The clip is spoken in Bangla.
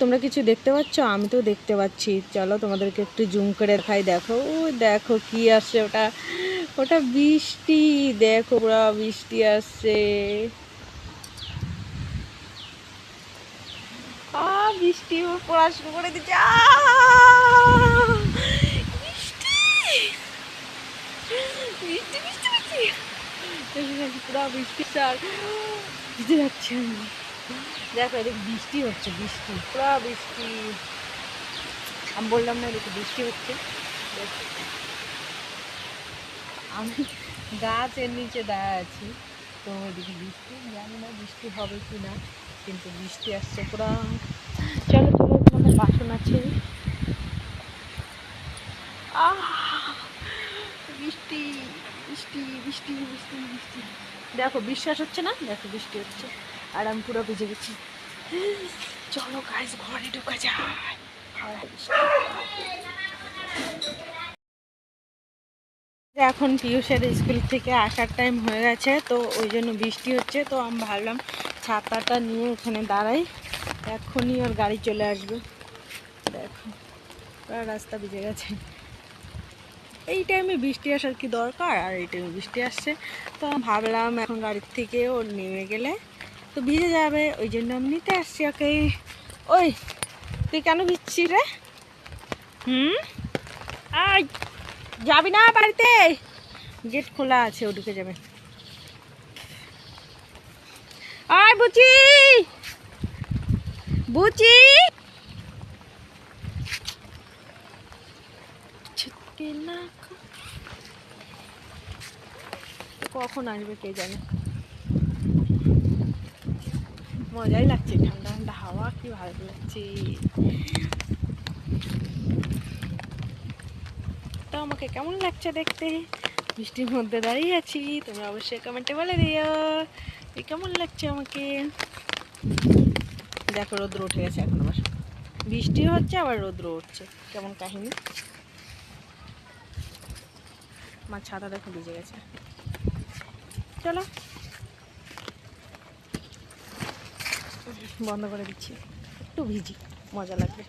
তোমরা কিছু দেখতে পাচ্ছ? আমি তো দেখতে পাচ্ছি। চলো তোমাদেরকে একটু জুম করে দেখাই। দেখো, ও দেখো কি আসছে ওটা। ওটা বৃষ্টি। দেখো পুরা বৃষ্টি আসছে। বৃষ্টি পড়া শুরু করে দিচ্ছে! বৃষ্টি! বৃষ্টি বৃষ্টি বৃষ্টি। যাচ্ছে আমি। দেখো এদিক বৃষ্টি হচ্ছে, বৃষ্টি, পুরা বৃষ্টি। আমি বললাম না এদিকে বৃষ্টি হচ্ছে। আমি গাছের নিচে দাঁড়া আছি, তো এদিকে বৃষ্টি, জানি না বৃষ্টি হবে কি না কিন্তু বৃষ্টি আসছে পুরা। চলো চলো তোমাদের বাসন আছে। বৃষ্টি বৃষ্টি বৃষ্টি বৃষ্টি বৃষ্টি। দেখো, বিশ্বাস হচ্ছে না? দেখো, বৃষ্টি হচ্ছে। আর আমি পুরো ভিজে গেছি। চলো গাছ ঘরে ঢোকা যায় এখন পিয়ুষের স্কুল থেকে আসার টাইম হয়ে গেছে, তো ওই জন্য বৃষ্টি হচ্ছে, তো আমি ভাবলাম ছাতাটা নিয়ে এখানে দাঁড়াই। এখনই ওর গাড়ি চলে আসবে। দেখো রাস্তা ভিজে গেছে। এই টাইমে বৃষ্টি আসার কি দরকার? আর এই টাইমে বৃষ্টি আসছে। তো ভাবলাম এখন গাড়ির থেকে ও নেমে গেলে তো ভিজে যাবে, ওই জন্য আমি নিতে আসছি ওকে। ওই, তুই কেন ভিজছিস রে? হুম? আয়, যাবি না বাড়িতে? গেট খোলা আছে, ও ঢুকে যাবে। আয়, বুচি! বুচি! কখন আসবে কে জানে? মজাই লাগছে, ঠান্ডা ঠান্ডা হাওয়া, কি ভালো লাগছে। তো আমাকে কেমন লাগছে দেখতে? বৃষ্টির মধ্যে দাঁড়িয়ে আছি, তোমরা অবশ্যই কমেন্টে বলে দিও। কেমন লাগছে আমাকে? দেখো, রোদ্র উঠে গেছে এখন আবার বৃষ্টি হচ্ছে, আবার রোদ্র উঠছে। কেমন কাহিনী? আমার ছাতা দেখো ভিজে গেছে। চলো। বন্ধ করে দিচ্ছি। একটু ভিজি মজা লাগবে।